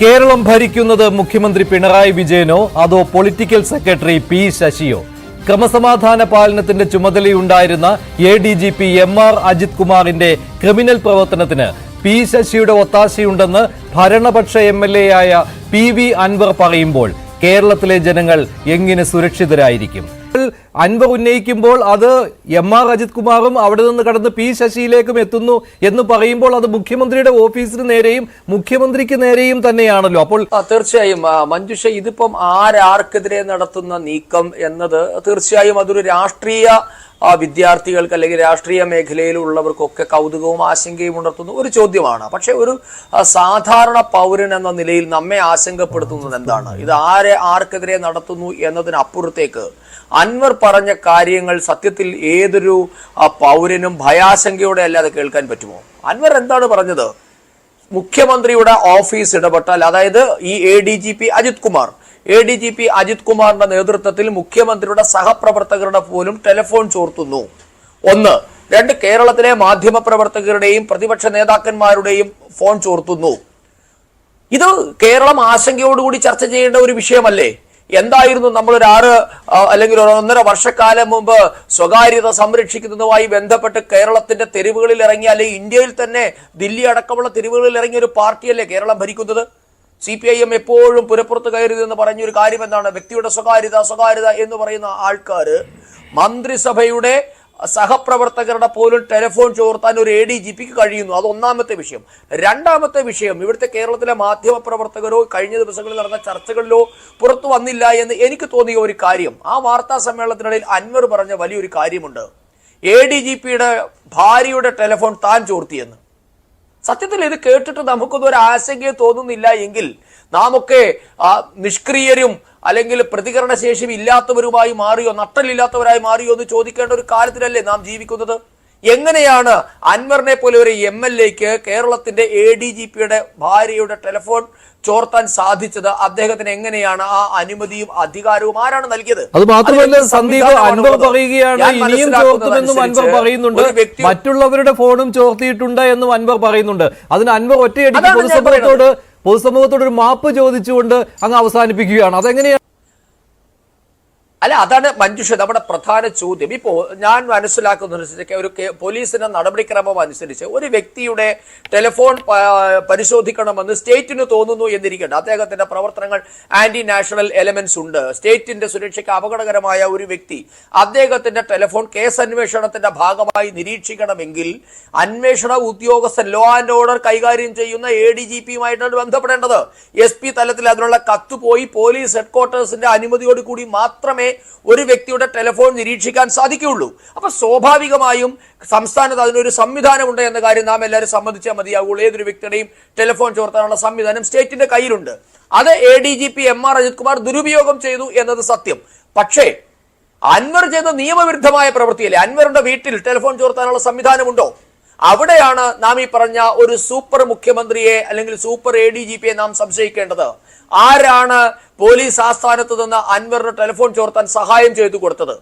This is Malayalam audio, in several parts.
കേരളം ഭരിക്കുന്നത് മുഖ്യമന്ത്രി പിണറായി വിജയനോ അതോ പൊളിറ്റിക്കൽ സെക്രട്ടറി പി ശശിയോ? ക്രമസമാധാന പാലനത്തിന്റെ ചുമതലയുണ്ടായിരുന്ന A D G P M R Ajith കുമാറിന്റെ ക്രിമിനൽ പ്രവർത്തനത്തിന് പി ശശിയുടെ ഒത്താശയുണ്ടെന്ന് ഭരണപക്ഷ എം എൽ എ ആയ പി വി അൻവർ പറയുമ്പോൾ കേരളത്തിലെ ജനങ്ങൾ എങ്ങനെ സുരക്ഷിതരായിരിക്കും? അൻവർ ഉന്നയിക്കുമ്പോൾ അത് എം ആർ അജിത് കുമാറും അവിടെ നിന്ന് കടന്ന് പി ശശിയിലേക്കും എത്തുന്നു എന്ന് പറയുമ്പോൾ അത് മുഖ്യമന്ത്രിയുടെ ഓഫീസിന് നേരെയും മുഖ്യമന്ത്രിക്ക് നേരെയും തന്നെയാണല്ലോ. അപ്പോൾ തീർച്ചയായും മഞ്ജുഷ ഇതിപ്പം ആരാർക്കെതിരെ നടത്തുന്ന നീക്കം എന്നത് തീർച്ചയായും അതൊരു രാഷ്ട്രീയ വിദ്യാർത്ഥികൾക്ക് അല്ലെങ്കിൽ രാഷ്ട്രീയ മേഖലയിലുള്ളവർക്കൊക്കെ കൗതുകവും ആശങ്കയും ഉണർത്തുന്ന ഒരു ചോദ്യമാണ്. പക്ഷെ ഒരു സാധാരണ പൗരൻ എന്ന നിലയിൽ നമ്മെ ആശങ്കപ്പെടുത്തുന്നത് എന്താണ്? ഇത് ആരെ ആർക്കെതിരെ നടത്തുന്നു എന്നതിനപ്പുറത്തേക്ക് അൻവർ പറഞ്ഞ കാര്യങ്ങൾ സത്യത്തിൽ ഏതൊരു പൗരനും ഭയാശങ്കയോടെ അല്ലാതെ കേൾക്കാൻ പറ്റുമോ? അൻവർ എന്താണ് പറഞ്ഞത്? മുഖ്യമന്ത്രിയുടെ ഓഫീസ് ഇടപെട്ടാൽ അതായത് ഈ A D G P Ajith Kumar A D G P Ajith കുമാറിന്റെ നേതൃത്വത്തിൽ മുഖ്യമന്ത്രിയുടെ സഹപ്രവർത്തകരുടെ പോലും ടെലിഫോൺ ചോർത്തുന്നു. ഒന്ന് രണ്ട് കേരളത്തിലെ മാധ്യമ പ്രവർത്തകരുടെയും പ്രതിപക്ഷ നേതാക്കന്മാരുടെയും ഫോൺ ചോർത്തുന്നു. ഇത് കേരളം ആശങ്കയോടുകൂടി ചർച്ച ചെയ്യേണ്ട ഒരു വിഷയമല്ലേ? എന്തായിരുന്നു നമ്മൾ ഒരു ആറ് അല്ലെങ്കിൽ ഒരു ഒന്നര വർഷക്കാലം മുമ്പ് സ്വകാര്യത സംരക്ഷിക്കുന്നതുമായി ബന്ധപ്പെട്ട് കേരളത്തിന്റെ തെരുവുകളിൽ ഇറങ്ങിയ അല്ലെങ്കിൽ ഇന്ത്യയിൽ തന്നെ ദില്ലി അടക്കമുള്ള തെരുവുകളിൽ ഇറങ്ങിയ ഒരു പാർട്ടിയല്ലേ കേരളം ഭരിക്കുന്നത്? സി പി ഐ എം എപ്പോഴും പുരപ്പുറത്ത് കയറിയത് എന്ന് പറഞ്ഞ ഒരു കാര്യം എന്താണ് വ്യക്തിയുടെ സ്വകാര്യത സ്വകാര്യത എന്ന് പറയുന്ന ആൾക്കാർ മന്ത്രിസഭയുടെ സഹപ്രവർത്തകരുടെ പോലും ടെലിഫോൺ ചോർത്താൻ ഒരു എ ഡി ജി പിക്ക് കഴിയുന്നു. അത് ഒന്നാമത്തെ വിഷയം. രണ്ടാമത്തെ വിഷയം ഇവിടുത്തെ കേരളത്തിലെ മാധ്യമ പ്രവർത്തകരോ കഴിഞ്ഞ ദിവസങ്ങളിൽ നടന്ന ചർച്ചകളിലോ പുറത്തു വന്നില്ല എന്ന് എനിക്ക് തോന്നിയ ഒരു കാര്യം. ആ വാർത്താ സമ്മേളനത്തിനിടയിൽ അൻവർ പറഞ്ഞ വലിയൊരു കാര്യമുണ്ട്. എ ഡി ജി പിയുടെ ഭാര്യയുടെ ടെലിഫോൺ താൻ ചോർത്തിയെന്ന്. സത്യത്തിൽ ഇത് കേട്ടിട്ട് നമുക്കൊന്നും ഒരു ആശങ്കയെ തോന്നുന്നില്ല എങ്കിൽ നാമൊക്കെ നിഷ്ക്രിയരും അല്ലെങ്കിൽ പ്രതികരണശേഷി ഇല്ലാത്തവരുമായി മാറിയോ നട്ടലില്ലാത്തവരായി മാറിയോ എന്ന് ചോദിക്കേണ്ട ഒരു കാലത്തിലല്ലേ നാം ജീവിക്കുന്നത്? എങ്ങനെയാണ് അൻവറിനെ പോലെ ഒരു എം എൽ എക്ക് കേരളത്തിന്റെ എ ഡി ജി പിയുടെ ഭാര്യയുടെ ടെലിഫോൺ ചോർത്താൻ സാധിച്ചത്? അദ്ദേഹത്തിന് എങ്ങനെയാണ് ആ അനുമതിയും അധികാരവും ആരാണ് നൽകിയത്? അത് മാത്രമല്ല സന്ദീപ് അൻവർ പറയുകയാണ് ഇനിയും ചോർത്തുമെന്നും അൻവർ പറയുന്നുണ്ട്. മറ്റുള്ളവരുടെ ഫോണും ചോർത്തിയിട്ടുണ്ട് എന്നും അൻവർ പറയുന്നുണ്ട്. അതിന് അൻവർ ഒറ്റയടിക്ക് പൊതുസമൂഹത്തോട് പൊതുസമൂഹത്തോട് ഒരു മാപ്പ് ചോദിച്ചുകൊണ്ട് അങ്ങ് അവസാനിപ്പിക്കുകയാണ്. അതെങ്ങനെയാണ് അല്ല അതാണ് മഞ്ജുഷ നമ്മുടെ പ്രധാന ചോദ്യം. ഇപ്പോൾ ഞാൻ മനസ്സിലാക്കുന്നതനുസരിച്ച് ഒരു പോലീസിന്റെ നടപടിക്രമം അനുസരിച്ച് ഒരു വ്യക്തിയുടെ ടെലിഫോൺ പരിശോധിക്കണമെന്ന് സ്റ്റേറ്റിന് തോന്നുന്നു എന്നിരിക്കട്ടെ. അദ്ദേഹത്തിന്റെ പ്രവർത്തനങ്ങൾ ആന്റി നാഷണൽ എലമെന്റ്സ് ഉണ്ട്. സ്റ്റേറ്റിന്റെ സുരക്ഷയ്ക്ക് അപകടകരമായ ഒരു വ്യക്തി അദ്ദേഹത്തിന്റെ ടെലിഫോൺ കേസ് അന്വേഷണത്തിന്റെ ഭാഗമായി നിരീക്ഷിക്കണമെങ്കിൽ അന്വേഷണ ഉദ്യോഗസ്ഥൻ ലോ ആൻഡ് ഓർഡർ കൈകാര്യം ചെയ്യുന്ന എ ഡി ജി പിയുമായിട്ടാണ് ബന്ധപ്പെടേണ്ടത്. എസ് പി തലത്തിൽ അതിനുള്ള കത്ത് പോയി പോലീസ് ഹെഡ്ക്വാർട്ടേഴ്സിന്റെ അനുമതിയോട് കൂടി മാത്രമേ ഒരു വ്യക്തിയുടെ ടെലിഫോൺ നിരീക്ഷിക്കാൻ സാധിക്കുകയുള്ളൂ. അപ്പൊ സ്വാഭാവികമായും സംസ്ഥാനത്ത് അതിനൊരു സംവിധാനമുണ്ട് എന്ന കാര്യം നാം എല്ലാവരും സമ്മതിച്ചാൽ മതിയാവുള്ളൂ. ഏതൊരു വ്യക്തിയുടെയും ടെലിഫോൺ ചോർത്താനുള്ള സംവിധാനം സ്റ്റേറ്റിന്റെ കയ്യിലുണ്ട്. അത് A D G P M R Ajith Kumar ദുരുപയോഗം ചെയ്തു എന്നത് സത്യം. പക്ഷേ അൻവർ ചെയ്ത നിയമവിരുദ്ധമായ പ്രവൃത്തിയല്ലേ? അൻവറിന്റെ വീട്ടിൽ ടെലിഫോൺ ചോർത്താനുള്ള സംവിധാനമുണ്ടോ? അവിടെയാണ് നാം ഈ പറഞ്ഞ ഒരു സൂപ്പർ മുഖ്യമന്ത്രിയെ അല്ലെങ്കിൽ സൂപ്പർ എ ഡി ജി പിയെ നാം സംശയിക്കേണ്ടത്. ആരാണ് പോലീസ് ആസ്ഥാനത്ത് നിന്ന് അൻവറിന് ടെലിഫോൺ ചോർത്താൻ സഹായം ചെയ്തു കൊടുത്തത്?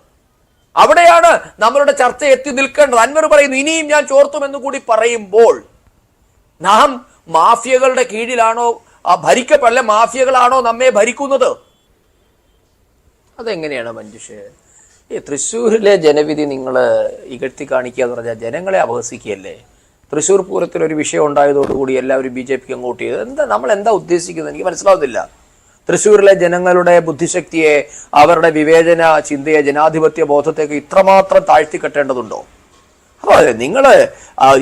അവിടെയാണ് നമ്മളുടെ ചർച്ച എത്തി നിൽക്കേണ്ടത്. അൻവർ പറയുന്നു ഇനിയും ഞാൻ ചോർത്തുമെന്ന് കൂടി പറയുമ്പോൾ നാം മാഫിയകളുടെ കീഴിലാണോ ആ ഭരിക്കപ്പെടലെ മാഫിയകളാണോ നമ്മെ ഭരിക്കുന്നത്? അതെങ്ങനെയാണ് മഞ്ജുഷേ? ഈ തൃശ്ശൂരിലെ ജനവിധി നിങ്ങൾ ഇകഴ്ത്തി കാണിക്കുക എന്ന് പറഞ്ഞാൽ ജനങ്ങളെ അപഹസിക്കുകയല്ലേ? തൃശ്ശൂർ പൂരത്തിൽ ഒരു വിഷയം ഉണ്ടായതോടുകൂടി എല്ലാവരും ബി ജെ പിക്ക് അങ്ങോട്ട് ചെയ്തത് എന്താ നമ്മൾ എന്താ ഉദ്ദേശിക്കുന്നത്? എനിക്ക് മനസ്സിലാവുന്നില്ല. തൃശ്ശൂരിലെ ജനങ്ങളുടെ ബുദ്ധിശക്തിയെ അവരുടെ വിവേചന ചിന്തയെ ജനാധിപത്യ ബോധത്തേക്ക് ഇത്രമാത്രം താഴ്ത്തി കെട്ടേണ്ടതുണ്ടോ അപ്പോൾ നിങ്ങൾ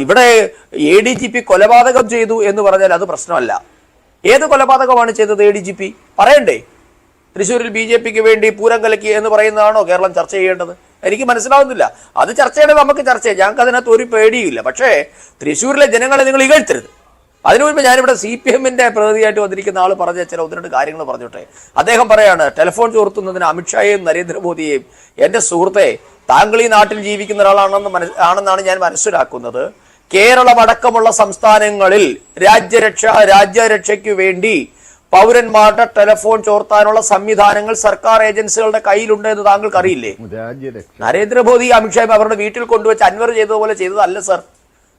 ഇവിടെ എ ഡി ജി പി കൊലപാതകം ചെയ്തു എന്ന് പറഞ്ഞാൽ അത് പ്രശ്നമല്ല. ഏത് കൊലപാതകമാണ് ചെയ്തത് എ ഡി ജി പി പറയണ്ടേ. തൃശ്ശൂരിൽ ബി ജെ പിക്ക് വേണ്ടി പൂരം കലക്കി എന്ന് പറയുന്നതാണോ കേരളം ചർച്ച ചെയ്യേണ്ടത്? എനിക്ക് മനസ്സിലാവുന്നില്ല. അത് ചർച്ചയുടെ നമുക്ക് ചർച്ച ചെയ്യാം. ഞങ്ങൾക്ക് അതിനകത്ത് ഒരു പേടിയില്ല പക്ഷേ തൃശ്ശൂരിലെ ജനങ്ങളെ നിങ്ങൾ ഇകഴ്ത്തരുത്. അതിനു മുൻപ് ഞാനിവിടെ സി പി എമ്മിന്റെ പ്രതിനിധിയായിട്ട് വന്നിരിക്കുന്ന ആൾ പറഞ്ഞ ചില ഒന്ന് രണ്ട് കാര്യങ്ങൾ പറഞ്ഞോട്ടെ. അദ്ദേഹം പറയാണ് ടെലിഫോൺ ചോർത്തുന്നതിന് അമിത്ഷായെയും നരേന്ദ്രമോദിയെയും എന്റെ സുഹൃത്തെ താങ്കൾ ഈ നാട്ടിൽ ജീവിക്കുന്ന ഒരാളാണെന്ന് മനസ് ആണെന്നാണ് ഞാൻ മനസ്സിലാക്കുന്നത്. കേരളം അടക്കമുള്ള സംസ്ഥാനങ്ങളിൽ രാജ്യരക്ഷ രാജ്യരക്ഷയ്ക്ക് വേണ്ടി പൗരന്മാരുടെ ടെലിഫോൺ ചോർത്താനുള്ള സംവിധാനങ്ങൾ സർക്കാർ ഏജൻസികളുടെ കയ്യിലുണ്ട് എന്ന് താങ്കൾക്ക് അറിയില്ലേ നരേന്ദ്രമോദി അമിത്ഷാ അവരുടെ വീട്ടിൽ കൊണ്ടുവച്ച് അൻവർ ചെയ്തതുപോലെ ചെയ്തതല്ല സർ.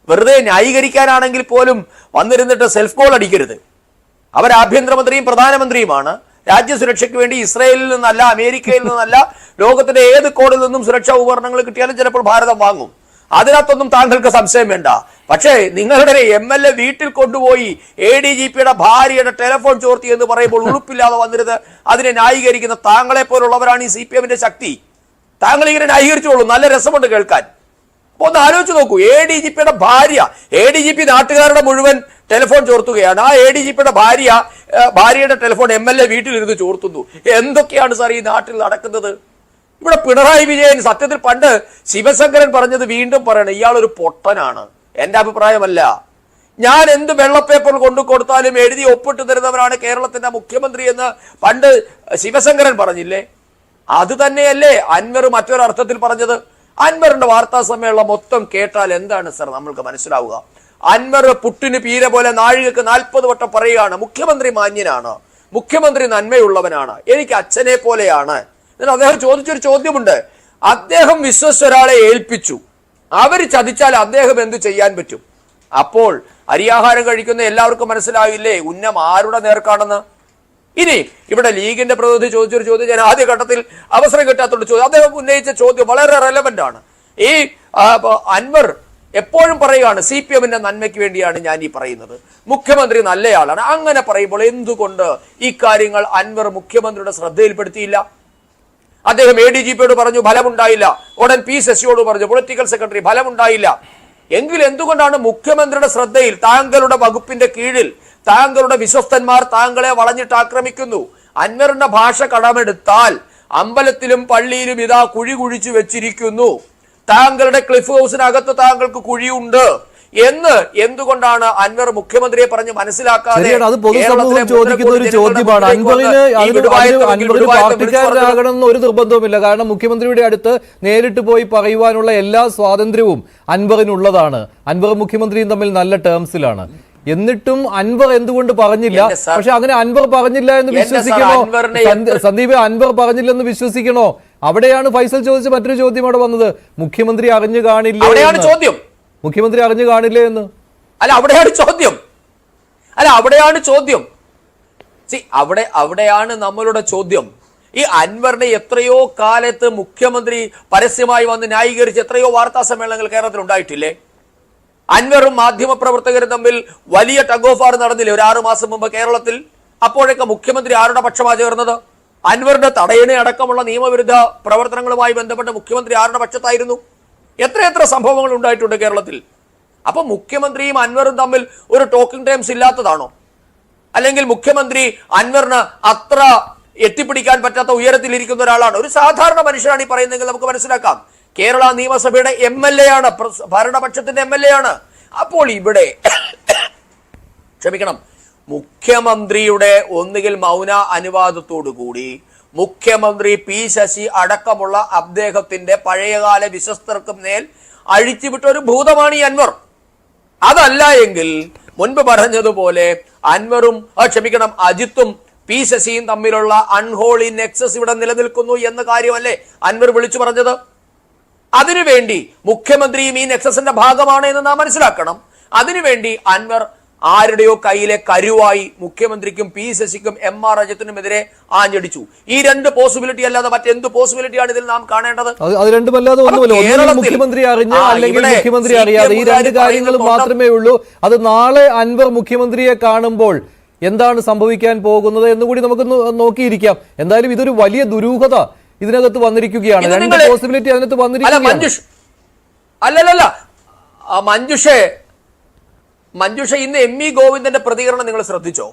വെറുതെ ന്യായീകരിക്കാനാണെങ്കിൽ പോലും വന്നിരുന്നിട്ട് സെൽഫ് കോൾ അടിക്കരുത്. അവർ ആഭ്യന്തരമന്ത്രിയും പ്രധാനമന്ത്രിയുമാണ്. രാജ്യസുരക്ഷയ്ക്ക് വേണ്ടി ഇസ്രയേലിൽ നിന്നല്ല അമേരിക്കയിൽ നിന്നല്ല ലോകത്തിന്റെ ഏത് കോണിൽ നിന്നും സുരക്ഷാ ഉപകരണങ്ങൾ കിട്ടിയാലും ചിലപ്പോൾ ഭാരതം വാങ്ങും. അതിനകത്തൊന്നും താങ്കൾക്ക് സംശയം വേണ്ട. പക്ഷേ നിങ്ങളുടെ എം എൽ എ വീട്ടിൽ കൊണ്ടുപോയി എ ഡി ജി പിയുടെ ഭാര്യയുടെ ടെലിഫോൺ ചോർത്തി എന്ന് പറയുമ്പോൾ ഉളുപ്പില്ലാതെ വന്നിരുത് അതിനെ ന്യായീകരിക്കുന്ന താങ്കളെ പോലുള്ളവരാണ് ഈ സി പി എമ്മിന്റെ ശക്തി. താങ്കൾ ഇങ്ങനെ ന്യായീകരിച്ചോളൂ നല്ല രസമുണ്ട് കേൾക്കാൻ. അപ്പൊ ഒന്ന് ആലോചിച്ച് നോക്കൂ എ ഡി ജി പിയുടെ ഭാര്യ എ ഡി ജി പി നാട്ടുകാരുടെ മുഴുവൻ ടെലിഫോൺ ചോർത്തുകയാണ്. ആ എ ഡി ജി പിയുടെ ഭാര്യ ഭാര്യയുടെ ടെലിഫോൺ എം എൽ എ വീട്ടിലിരുന്ന് ചോർത്തുന്നു. എന്തൊക്കെയാണ് സാർ ഈ നാട്ടിൽ നടക്കുന്നത്? ഇവിടെ പിണറായി വിജയൻ സത്യത്തിൽ പണ്ട് ശിവശങ്കരൻ പറഞ്ഞത് വീണ്ടും പറയണം ഇയാളൊരു പൊട്ടനാണ്. എന്റെ അഭിപ്രായമല്ല. ഞാൻ എന്ത് വെള്ളപ്പേപ്പർ കൊണ്ടു കൊടുത്താലും എഴുതി ഒപ്പിട്ട് തരുന്നവരാണ് കേരളത്തിന്റെ മുഖ്യമന്ത്രി എന്ന് പണ്ട് ശിവശങ്കരൻ പറഞ്ഞില്ലേ? അത് തന്നെയല്ലേ അൻവർ മറ്റൊരർത്ഥത്തിൽ പറഞ്ഞത്. അൻവറിന്റെ വാർത്താ സമ്മേളനം മൊത്തം കേട്ടാൽ എന്താണ് സർ നമ്മൾക്ക് മനസ്സിലാവുക? അൻവർ പുട്ടിന് പീര പോലെ നാഴികക്ക് നാൽപ്പത് വട്ടം പറയുകയാണ്. മുഖ്യമന്ത്രി മാന്യനാണ്. മുഖ്യമന്ത്രി നന്മയുള്ളവനാണ്. എനിക്ക് അച്ഛനെ പോലെയാണ്. എന്നിട്ട് അദ്ദേഹം ചോദിച്ചൊരു ചോദ്യമുണ്ട്. അദ്ദേഹം വിശ്വസിച്ച ഏൽപ്പിച്ചു. അവർ ചതിച്ചാൽ അദ്ദേഹം എന്ത് ചെയ്യാൻ പറ്റും? അപ്പോൾ അരിയാഹാരം കഴിക്കുന്ന എല്ലാവർക്കും മനസ്സിലാവില്ലേ ഉന്നം ആരുടെ നേർക്കാണെന്ന്? ഇനി ഇവിടെ ലീഗിന്റെ പ്രതിനിധി ചോദിച്ചൊരു ചോദ്യം ഞാൻ ആദ്യ ഘട്ടത്തിൽ അവസരം കിട്ടാത്തോണ്ട് ചോദ്യം അദ്ദേഹം ഉന്നയിച്ച ചോദ്യം വളരെ റെലവെന്റ് ആണ്. ഈ അൻവർ എപ്പോഴും പറയുകയാണ് സി പി എമ്മിന്റെ നന്മയ്ക്ക് വേണ്ടിയാണ് ഞാൻ ഈ പറയുന്നത്. മുഖ്യമന്ത്രി നല്ലയാളാണ്. അങ്ങനെ പറയുമ്പോൾ എന്തുകൊണ്ട് ഈ കാര്യങ്ങൾ അൻവർ മുഖ്യമന്ത്രിയുടെ ശ്രദ്ധയിൽപ്പെടുത്തിയില്ല? അദ്ദേഹം എ ഡി ജി പിയോട് പറഞ്ഞു ഫലമുണ്ടായില്ല. ഉടൻ പി ശശിയോട് പറഞ്ഞു പൊളിറ്റിക്കൽ സെക്രട്ടറി ഫലമുണ്ടായില്ല. എങ്കിൽ എന്തുകൊണ്ടാണ് മുഖ്യമന്ത്രിയുടെ ശ്രദ്ധയിൽ താങ്കളുടെ വകുപ്പിന്റെ കീഴിൽ താങ്കളുടെ വിശ്വസ്തന്മാർ താങ്കളെ വളഞ്ഞിട്ട് ആക്രമിക്കുന്നു? അൻവറിന്റെ ഭാഷ കടമെടുത്താൽ അമ്പലത്തിലും പള്ളിയിലും ഇതാ കുഴി കുഴിച്ചു വെച്ചിരിക്കുന്നു. താങ്കളുടെ ക്ലിഫ് ഹൗസിനകത്ത് താങ്കൾക്ക് കുഴിയുണ്ട്. എന്ന് എന്തുകൊണ്ടാണ് അൻവർ മുഖ്യമന്ത്രിയെ പറഞ്ഞ് മനസ്സിലാക്കാതെ അത് പൊതുസമൂഹം ചോദിക്കുന്ന ഒരു ചോദ്യമാണ്. അൻവറിന് ഒരു നിർബന്ധവുമില്ല. കാരണം മുഖ്യമന്ത്രിയുടെ അടുത്ത് നേരിട്ട് പോയി പറയുവാനുള്ള എല്ലാ സ്വാതന്ത്ര്യവും അൻവറിനുള്ളതാണ്. അൻവർ മുഖ്യമന്ത്രിയും തമ്മിൽ നല്ല ടേംസിലാണ് എന്നിട്ടും അൻവർ എന്തുകൊണ്ട് പറഞ്ഞില്ല? പക്ഷെ അങ്ങനെ അൻവർ പറഞ്ഞില്ല എന്ന് വിശ്വസിക്കണോ? സന്ദീപ് അൻവർ പറഞ്ഞില്ലെന്ന് വിശ്വസിക്കണോ? അവിടെയാണ് ഫൈസൽ ചോദിച്ച മറ്റൊരു ചോദ്യം അവിടെ വന്നത്? മുഖ്യമന്ത്രി അറിഞ്ഞു കാണില്ല ചോദ്യം. മുഖ്യമന്ത്രി അറിഞ്ഞു കാണില്ലേ എന്ന്? അല്ല അവിടെയാണ് ചോദ്യം. അല്ല അവിടെയാണ് ചോദ്യം. സി അവിടെ അവിടെയാണ് നമ്മളുടെ ചോദ്യം. ഈ അൻവറിനെ എത്രയോ കാലത്ത് മുഖ്യമന്ത്രി പരസ്യമായി വന്ന് ന്യായീകരിച്ച് എത്രയോ വാർത്താ സമ്മേളനങ്ങൾ കേരളത്തിൽ ഉണ്ടായിട്ടില്ലേ? അൻവറും മാധ്യമപ്രവർത്തകരും തമ്മിൽ വലിയ ടഗ് ഓഫ് ആർ നടന്നില്ലേ ഒരു ആറു മാസം മുമ്പ് കേരളത്തിൽ? അപ്പോഴൊക്കെ മുഖ്യമന്ത്രി ആരുടെ പക്ഷമാണ് ചേർന്നത്? അൻവറിന്റെ തടയണ അടക്കമുള്ള നിയമവിരുദ്ധ പ്രവർത്തനങ്ങളുമായി ബന്ധപ്പെട്ട് മുഖ്യമന്ത്രി ആരുടെ പക്ഷത്തായിരുന്നു? എത്രയെത്ര സംഭവങ്ങൾ ഉണ്ടായിട്ടുണ്ട് കേരളത്തിൽ? അപ്പൊ മുഖ്യമന്ത്രിയും അൻവറും തമ്മിൽ ഒരു ടോക്കിംഗ് ടൈംസ് ഇല്ലാത്തതാണോ? അല്ലെങ്കിൽ മുഖ്യമന്ത്രി അൻവറിന് അത്ര എത്തിപ്പിടിക്കാൻ പറ്റാത്ത ഉയരത്തിലിരിക്കുന്ന ഒരാളാണ്? ഒരു സാധാരണ മനുഷ്യനാണ് ഈ പറയുന്നതെങ്കിൽ നമുക്ക് മനസ്സിലാക്കാം. കേരള നിയമസഭയുടെ എം എൽ എ ആണ് ഭരണപക്ഷത്തിന്റെ എം എൽ എ ആണ് അപ്പോൾ ഇവിടെ ക്ഷമിക്കണം മുഖ്യമന്ത്രിയുടെ ഒന്നുകിൽ മൗന അനുവാദത്തോടു കൂടി മുഖ്യമന്ത്രി പി ശശി അടക്കമുള്ള അദ്ദേഹത്തിന്റെ പഴയകാല വിശ്വസ്തർക്കും മേൽ അഴിച്ചുവിട്ട ഒരു ഭൂതമാണ് ഈ അൻവർ. അതല്ല എങ്കിൽ മുൻപ് പറഞ്ഞതുപോലെ അൻവറും ക്ഷമിക്കണം അജിത്തും പി ശശിയും തമ്മിലുള്ള അൺഹോളി നെക്സസ് ഇവിടെ നിലനിൽക്കുന്നു എന്ന കാര്യമല്ലേ അൻവർ വിളിച്ചു പറഞ്ഞത്? അതിനുവേണ്ടി മുഖ്യമന്ത്രിയും ഈ നെക്സസിന്റെ ഭാഗമാണ് എന്ന് നാം മനസ്സിലാക്കണം. അതിനുവേണ്ടി അൻവർ ആരുടെയോ കയ്യിലെ കരുവായി മുഖ്യമന്ത്രിക്കും പി ശശിക്കും എം ആർ അജിത്തിനുമെതിരെ ആഞ്ഞടിച്ചു. ഈ രണ്ട് പോസിബിലിറ്റി അല്ലാതെ മറ്റെന്ത് പോസിബിലിറ്റിയാണ് ഇതിൽ നാം കാണേണ്ടത്? അത് രണ്ടുമല്ലാതെ ഒന്നുമില്ല. മുഖ്യമന്ത്രി അറിഞ്ഞ അല്ലെങ്കിൽ മുഖ്യമന്ത്രി അറിയാതെ ഈ രണ്ട് കാര് കാര്യങ്ങൾ മാത്രമേ ഉള്ളൂ. അത് നാളെ അൻവർ മുഖ്യമന്ത്രിയെ കാണുമ്പോൾ എന്താണ് സംഭവിക്കാൻ പോകുന്നത് എന്നുകൂടി നമുക്ക് നോക്കിയിരിക്കാം. എന്തായാലും ഇതൊരു വലിയ ദുരൂഹത ഇതിനകത്ത് വന്നിരിക്കുകയാണ്. രണ്ട് പോസിബിലിറ്റി അതിനകത്ത് വന്നിരിക്കുകയാണ്. അല്ലല്ലല്ല. മഞ്ജുഷേ മഞ്ജുഷ ഇന്ന് എം ഇ ഗോവിന്ദന്റെ പ്രതികരണം നിങ്ങൾ ശ്രദ്ധിച്ചോ?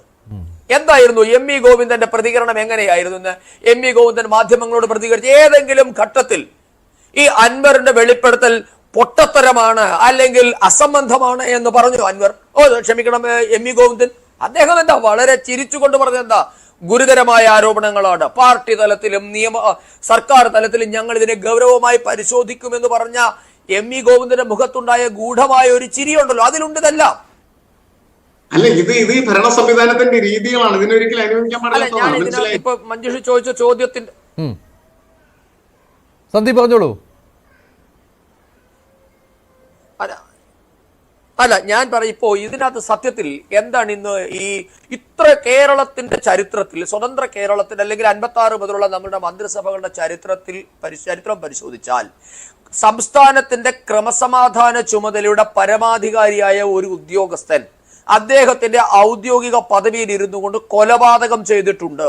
എന്തായിരുന്നു എം ഇ ഗോവിന്ദന്റെ പ്രതികരണം എങ്ങനെയായിരുന്നു എന്ന് എം ഇ ഗോവിന്ദൻ മാധ്യമങ്ങളോട് പ്രതികരിച്ച് ഏതെങ്കിലും ഘട്ടത്തിൽ ഈ അൻവറിന്റെ വെളിപ്പെടുത്തൽ പൊട്ടത്തരമാണ് അല്ലെങ്കിൽ അസംബന്ധമാണ് എന്ന് പറഞ്ഞു അൻവർ? ഓ ക്ഷമിക്കണം എം ഇ ഗോവിന്ദൻ. അദ്ദേഹം എന്താ വളരെ ചിരിച്ചുകൊണ്ട് പറഞ്ഞ എന്താ? ഗുരുതരമായ ആരോപണങ്ങളാണ്. പാർട്ടി തലത്തിലും നിയമ സർക്കാർ തലത്തിലും ഞങ്ങൾ ഇതിനെ ഗൗരവമായി പരിശോധിക്കുമെന്ന് പറഞ്ഞ എം ഇ ഗോവിന്ദന്റെ മുഖത്തുണ്ടായ ഗൂഢമായ ഒരു ചിരിയുണ്ടല്ലോ. അതിലുണ്ട് ഇതെല്ലാം അല്ല ഇത് ഇത് ഈ ഭരണ സംവിധാനത്തിന്റെ രീതികളാണ്. ഇതിനൊരിക്കലും അനുവദിക്കാൻ പാടില്ല ഇപ്പൊ മഞ്ജുഷ ചോദിച്ച ചോദ്യത്തിന്റെ സന്ദീപ് പറഞ്ഞോളൂ. അല്ല അല്ല ഞാൻ പറയും ഇപ്പോ ഇതിനകത്ത് സത്യത്തിൽ എന്താണ് ഇന്ന് ഈ ഇത്ര കേരളത്തിന്റെ ചരിത്രത്തിൽ സ്വതന്ത്ര കേരളത്തിന്റെ അല്ലെങ്കിൽ അൻപത്തി ആറ് മുതലുള്ള നമ്മുടെ മന്ത്രിസഭകളുടെ ചരിത്രത്തിൽ പരി- ചരിത്രം പരിശോധിച്ചാൽ സംസ്ഥാനത്തിന്റെ ക്രമസമാധാന ചുമതലയുടെ പരമാധികാരിയായ ഒരു ഉദ്യോഗസ്ഥൻ അദ്ദേഹത്തിന്റെ ഔദ്യോഗിക പദവിയിൽ ഇരുന്നു കൊണ്ട് കൊലപാതകം ചെയ്തിട്ടുണ്ട്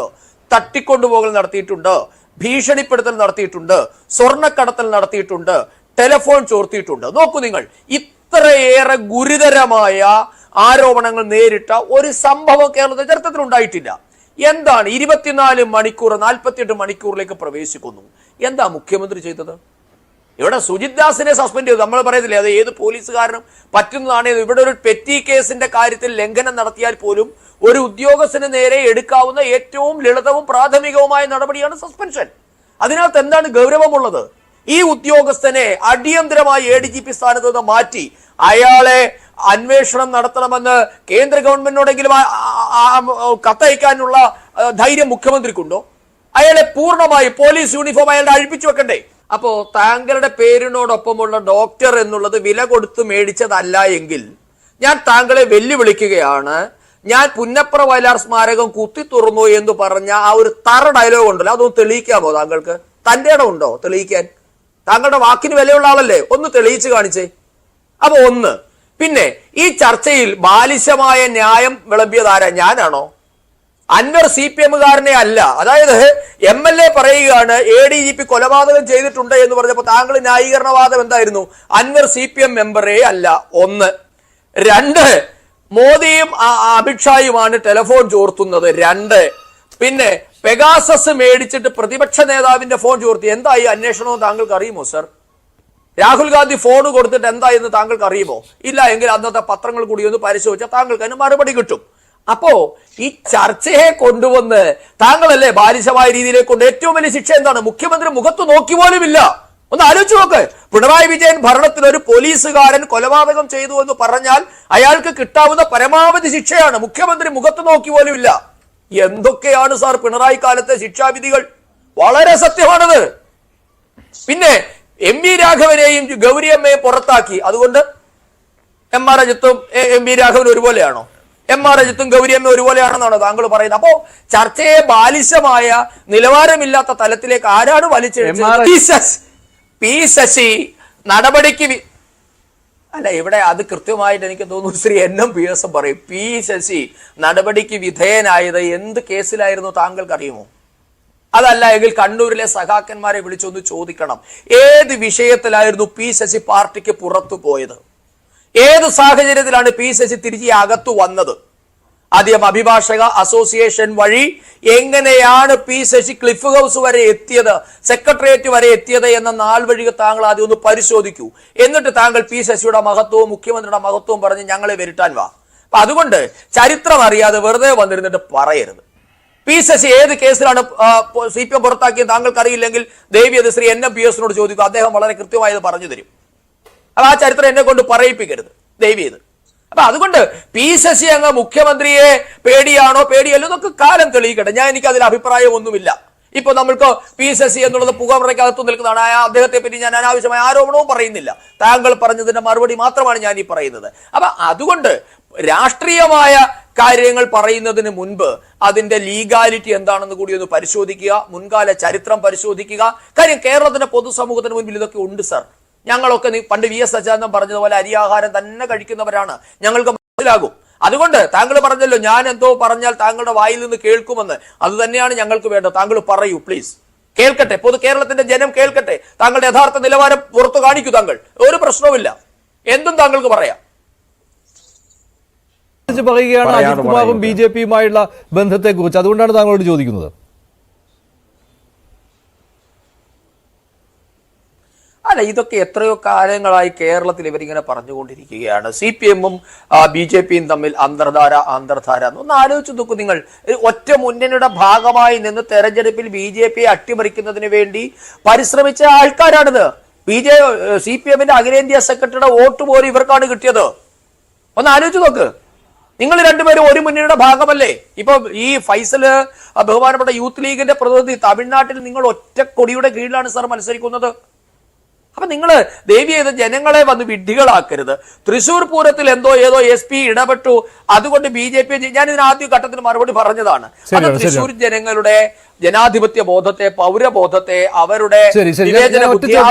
തട്ടിക്കൊണ്ടുപോകൽ നടത്തിയിട്ടുണ്ട് ഭീഷണിപ്പെടുത്തൽ നടത്തിയിട്ടുണ്ട് സ്വർണക്കടത്തൽ നടത്തിയിട്ടുണ്ട് ടെലിഫോൺ ചോർത്തിയിട്ടുണ്ട്. നോക്കൂ നിങ്ങൾ ഇത്രയേറെ ഗുരുതരമായ ആരോപണങ്ങൾ നേരിട്ട ഒരു സംഭവം കേരളത്തിൽ ചരിത്രത്തിൽ ഉണ്ടായിട്ടില്ല. എന്താണ് ഇരുപത്തിനാല് മണിക്കൂർ നാൽപ്പത്തിയെട്ട് മണിക്കൂറിലേക്ക് പ്രവേശിക്കുന്നു? എന്താ മുഖ്യമന്ത്രി ചെയ്തത്? ഇവിടെ സുജിത് ദാസിനെ സസ്പെൻഡ് ചെയ്തു. നമ്മൾ പറയത്തില്ലേ അത് ഏത് പോലീസുകാരനും പറ്റുന്നതാണ് ഇവിടെ ഒരു പെറ്റി കേസിന്റെ കാര്യത്തിൽ ലംഘനം നടത്തിയാൽ പോലും ഒരു ഉദ്യോഗസ്ഥന് നേരെ എടുക്കാവുന്ന ഏറ്റവും ലളിതവും പ്രാഥമികവുമായ നടപടിയാണ് സസ്പെൻഷൻ. അതിനകത്ത് എന്താണ് ഗൗരവമുള്ളത്? ഈ ഉദ്യോഗസ്ഥനെ അടിയന്തരമായി എ ഡി ജി പി സ്ഥാനത്ത് നിന്ന് മാറ്റി അയാളെ അന്വേഷണം നടത്തണമെന്ന് കേന്ദ്ര ഗവൺമെന്റിനോടെങ്കിലും കത്തയക്കാനുള്ള ധൈര്യം മുഖ്യമന്ത്രിക്കുണ്ടോ? അയാളെ പൂർണമായി പോലീസ് യൂണിഫോം അയാളുടെ അഴിപ്പിച്ചു വെക്കണ്ടേ? അപ്പോ താങ്കളുടെ പേരിനോടൊപ്പമുള്ള ഡോക്ടർ എന്നുള്ളത് വില കൊടുത്ത് മേടിച്ചതല്ല എങ്കിൽ ഞാൻ താങ്കളെ വെല്ലുവിളിക്കുകയാണ്. ഞാൻ പുന്നപ്ര വയലാർ സ്മാരകം കുത്തി തുറന്നു എന്ന് പറഞ്ഞ ആ ഒരു തറ ഡയലോഗ് ഉണ്ടല്ലോ അതൊന്ന് തെളിയിക്കാമോ താങ്കൾക്ക്? തന്റെ ഇടം ഉണ്ടോ തെളിയിക്കാൻ? താങ്കളുടെ വാക്കിന് വിലയുള്ള ആളല്ലേ? ഒന്ന് തെളിയിച്ച് കാണിച്ചേ. അപ്പൊ ഒന്ന് പിന്നെ ഈ ചർച്ചയിൽ ബാലിശമായ ന്യായം വിളമ്പിയതാരാ ഞാനാണോ? അൻവർ സി പി എമ്മുകാരനെ അല്ല. അതായത് എം എൽ എ പറയുകയാണ് എ ഡി ജി പി കൊലപാതകം ചെയ്തിട്ടുണ്ട് എന്ന് പറഞ്ഞപ്പോൾ താങ്കൾ ന്യായീകരണവാദം എന്തായിരുന്നു? അൻവർ സി പി എം മെമ്പറേ അല്ല. ഒന്ന്. രണ്ട് മോദിയും അമിത്ഷായുമാണ് ടെലിഫോൺ ചോർത്തുന്നത്. രണ്ട്. പിന്നെ പെഗാസസ് മേടിച്ചിട്ട് പ്രതിപക്ഷ നേതാവിന്റെ ഫോൺ ചോർത്തി. എന്തായി അന്വേഷണമെന്ന് താങ്കൾക്ക് അറിയുമോ സർ? രാഹുൽ ഗാന്ധി ഫോൺ കൊടുത്തിട്ട് എന്തായെന്ന് താങ്കൾക്ക് അറിയുമോ ഇല്ല എങ്കിൽ അന്നത്തെ പത്രങ്ങൾ കൂടി ഒന്ന് പരിശോധിച്ചാൽ താങ്കൾക്ക് അതിന് മറുപടി കിട്ടും. അപ്പോ ഈ ചർച്ചയെ കൊണ്ടുവന്ന് താങ്കളല്ലേ ബാലിശമായ രീതിയിലേക്ക് കൊണ്ട് ഏറ്റവും വലിയ ശിക്ഷ എന്താണ്? മുഖ്യമന്ത്രി മുഖത്ത് നോക്കി പോലുമില്ല. ഒന്ന് ആലോചിച്ച് നോക്ക്. പിണറായി വിജയൻ ഭരണത്തിൽ ഒരു പോലീസുകാരൻ കൊലപാതകം ചെയ്തു എന്ന് പറഞ്ഞാൽ അയാൾക്ക് കിട്ടാവുന്ന പരമാവധി ശിക്ഷയാണ്. മുഖ്യമന്ത്രി മുഖത്ത് നോക്കി പോലുമില്ല. എന്തൊക്കെയാണ് സാർ പിണറായി കാലത്തെ ശിക്ഷാവിധികൾ? വളരെ സത്യമാണത്. പിന്നെ എം വി രാഘവനെയും ഗൗരിയമ്മയെ പുറത്താക്കി. അതുകൊണ്ട് എം ആർ അജിത്തും എ- വി രാഘവൻ ഒരുപോലെയാണോ? എം ആർ അജിത്തും ഗൗരിയമ്മ ഒരുപോലെയാണെന്നാണോ താങ്കൾ പറയുന്നത്? അപ്പോ ചർച്ചയെ ബാലിശമായ നിലവാരമില്ലാത്ത തലത്തിലേക്ക് ആരാണ് പി ശശി- നടപടിക്ക് അല്ല ഇവിടെ അത് കൃത്യമായിട്ട് എനിക്ക് തോന്നുന്നു Shri N M P S പറയും. പി ശശി നടപടിക്ക് വിധേയനായത് എന്ത് കേസിലായിരുന്നു താങ്കൾക്ക് അറിയുമോ അതല്ല എങ്കിൽ കണ്ണൂരിലെ സഖാക്കന്മാരെ വിളിച്ചൊന്ന് ചോദിക്കണം. ഏത് വിഷയത്തിലായിരുന്നു പി ശശി പാർട്ടിക്ക് പുറത്തു പോയത്? ഏത് സാഹചര്യത്തിലാണ് പി ശശി തിരിച്ച് അകത്തു വന്നത്? ആദ്യം അഭിഭാഷക അസോസിയേഷൻ വഴി എങ്ങനെയാണ് പി ശശി ക്ലിഫ് ഹൗസ് വരെ എത്തിയത് സെക്രട്ടേറിയറ്റ് വരെ എത്തിയത് എന്ന നാൾ വഴി താങ്കൾ ആദ്യം ഒന്ന് പരിശോധിക്കൂ. എന്നിട്ട് താങ്കൾ പി ശശിയുടെ മഹത്വവും മുഖ്യമന്ത്രിയുടെ മഹത്വവും പറഞ്ഞ് ഞങ്ങളെ വരുത്താൻ വാ. അപ്പൊ അതുകൊണ്ട് ചരിത്രം അറിയാതെ വെറുതെ വന്നിരുന്നിട്ട് പറയരുത്. പി ശശി ഏത് കേസിലാണ് സി പി എം പുറത്താക്കിയത് താങ്കൾക്ക് അറിയില്ലെങ്കിൽ ദേവി അത് ശ്രീ എൻ എം പി എസിനോട് ചോദിക്കും. അദ്ദേഹം വളരെ കൃത്യമായത് പറഞ്ഞു തരും. അപ്പൊ ആ ചരിത്രം എന്നെ കൊണ്ട് പറയിപ്പിക്കരുത്. ദൈവീത് അപ്പൊ അതുകൊണ്ട് പി ശശി അങ്ങ് മുഖ്യമന്ത്രിയെ പേടിയാണോ പേടിയല്ലോ എന്നൊക്കെ കാലം തെളിയിക്കട്ടെ. ഞാൻ എനിക്ക് അതിൽ അഭിപ്രായമൊന്നുമില്ല. ഇപ്പൊ നമ്മൾക്ക് പി ശശി എന്നുള്ളത് പുകമറയ്ക്കകത്ത് നിൽക്കുന്നതാണ്. അദ്ദേഹത്തെ പറ്റി ഞാൻ അനാവശ്യമായ ആരോപണവും പറയുന്നില്ല. താങ്കൾ പറഞ്ഞതിന്റെ മറുപടി മാത്രമാണ് ഞാൻ ഈ പറയുന്നത്. അപ്പൊ അതുകൊണ്ട് രാഷ്ട്രീയമായ കാര്യങ്ങൾ പറയുന്നതിന് മുൻപ് അതിന്റെ ലീഗാലിറ്റി എന്താണെന്ന് കൂടി ഒന്ന് പരിശോധിക്കുക. മുൻകാല ചരിത്രം പരിശോധിക്കുക. കാര്യം കേരളത്തിന്റെ പൊതുസമൂഹത്തിന് മുൻപിൽ ഇതൊക്കെ ഉണ്ട് സർ. ഞങ്ങളൊക്കെ നി- പണ്ട് വി എസ് അച്യുതൻ പറഞ്ഞതുപോലെ അരിയാഹാരം തന്നെ കഴിക്കുന്നവരാണ്. ഞങ്ങൾക്ക് മനസ്സിലാകും. അതുകൊണ്ട് താങ്കൾ പറഞ്ഞല്ലോ ഞാൻ എന്തോ പറഞ്ഞാൽ താങ്കളുടെ വായിൽ നിന്ന് കേൾക്കുമെന്ന്. അത് തന്നെയാണ് ഞങ്ങൾക്ക് വേണ്ടത്. താങ്കൾ പറയൂ പ്ലീസ് കേൾക്കട്ടെ. പൊതു കേരളത്തിന്റെ ജനം കേൾക്കട്ടെ. താങ്കളുടെ യഥാർത്ഥ നിലവാരം പുറത്തു കാണിക്കൂ താങ്കൾ. ഒരു പ്രശ്നവുമില്ല. എന്തും താങ്കൾക്ക് പറയാം. പറയുകയാണ് അജിത് കുമാറും ബി ജെ പിയുമായുള്ള ബന്ധത്തെക്കുറിച്ച്. അതുകൊണ്ടാണ് താങ്കളോട് ചോദിക്കുന്നത്. അല്ല ഇതൊക്കെ എത്രയോ കാലങ്ങളായി കേരളത്തിൽ ഇവരിങ്ങനെ പറഞ്ഞുകൊണ്ടിരിക്കുകയാണ്. സി പി എമ്മും ബി ജെ പിയും തമ്മിൽ അന്തർധാര അന്തർധാര. ഒന്ന് ആലോചിച്ച് നോക്കൂ നിങ്ങൾ. ഒറ്റ മുന്നണിയുടെ ഭാഗമായി നിന്ന് തെരഞ്ഞെടുപ്പിൽ ബി ജെ പിയെ അട്ടിമറിക്കുന്നതിന് വേണ്ടി പരിശ്രമിച്ച ആൾക്കാരാണിത്. ബി ജെ സി പി എമ്മിന്റെ അഖിലേന്ത്യാ സെക്രട്ടറിയുടെ വോട്ട് പോലും ഇവർക്കാണ് കിട്ടിയത്. ഒന്ന് ആലോചിച്ചു നോക്ക്. നിങ്ങൾ രണ്ടുപേരും ഒരു മുന്നണിയുടെ ഭാഗമല്ലേ? ഇപ്പൊ ഈ ഫൈസൽ ബഹുമാനപ്പെട്ട യൂത്ത് ലീഗിന്റെ പ്രതിനിധി തമിഴ്നാട്ടിൽ നിങ്ങൾ ഒറ്റ കൊടിയുടെ കീഴിലാണ് സാർ മത്സരിക്കുന്നത്. അപ്പൊ നിങ്ങൾ ദേവി ചെയ്ത് ജനങ്ങളെ വന്ന് വിഡ്ഢികളാക്കരുത്. തൃശൂർ പൂരത്തിൽ എന്തോ ഏതോ എസ് പി ഇടപെട്ടു. അതുകൊണ്ട് ബി ജെ പി ഞാൻ ഇതിന് ആദ്യ ഘട്ടത്തിന് മറുപടി പറഞ്ഞതാണ്. അത് തൃശൂർ ജനങ്ങളുടെ ജനാധിപത്യ ബോധത്തെ പൗരബോധത്തെ അവരുടെ വിവേചന ഞാൻ